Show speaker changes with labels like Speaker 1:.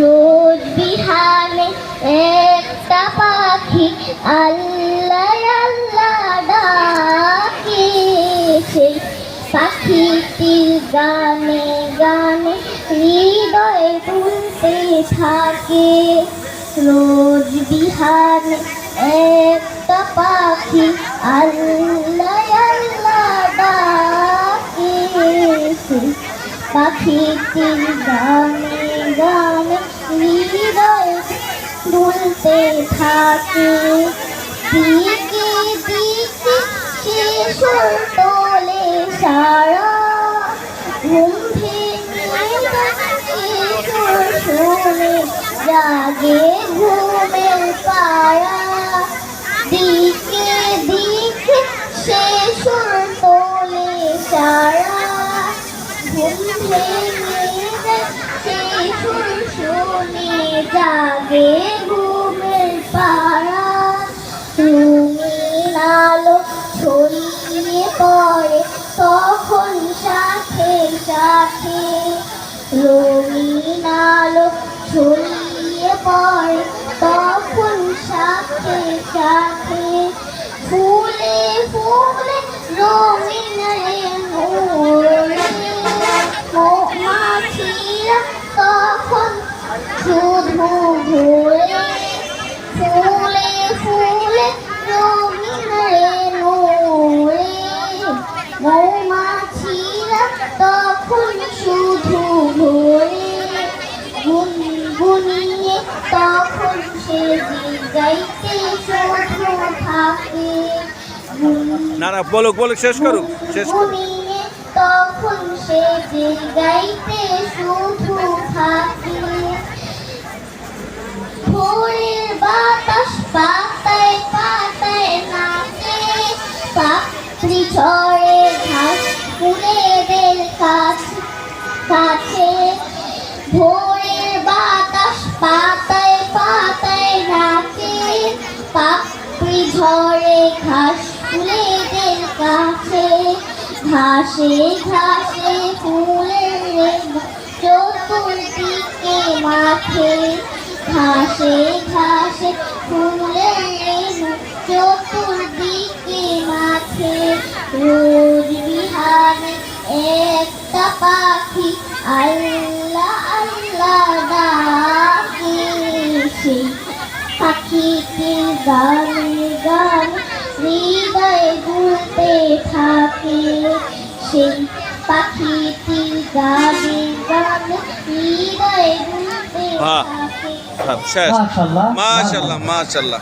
Speaker 1: রোজ বিহানে একটা পাখি, আল্লাহ আল্লাহ ডাকে সেই পাখিটির গানে গানে হৃদয় তুলতে থাকে। রোজ বিহানে একটা পাখি, আল্লাহ আল্লাহ ডাকে পাখিটির গানে গানে হৃদয় দুলতে থাকে। দিকে দিকে সে তোলে সারা। ঘুম ভেঙে শুনে জাগে জাগে ঘুমের পাড়া রঙিন আলো ছড়িয়ে পড়ে, তখন সাথে সাথে রঙিন আলো ছড়িয়ে পড়ে, তখন সাথে সাথে ফুলে ফুলে রঙিন রে
Speaker 2: না না বলুক বলুক শেষ করুক শেষ
Speaker 1: তখন সে যে গাইতে শুধু থাকে ভোরের বাতাস পাতায় পাতায় নাচে ঝড়ে ঘাস কাছে কাছে ভোরের পাপড়ি ঝরে ঘাস ফুলেদের কাছে। ঘাসে ঘাসে ফুলের চতুর্দিকে মাঠে ঘাসে ঘাসে ফুলের চতুর্দিকে মাঠে রোজ বিহারে একটা পাখি আল্লাহ পাখিটির গানে গানে? হৃদয় ঘুরতে থাকে সেই পাখিটির গানে গানে? হৃদয় ঘুরতে
Speaker 2: বাহ।
Speaker 1: থাকে।
Speaker 2: হ্যাঁ, শেষ।
Speaker 3: মাশাআল্লাহ।
Speaker 2: মাশাল্লাহ মাশাল্লাহ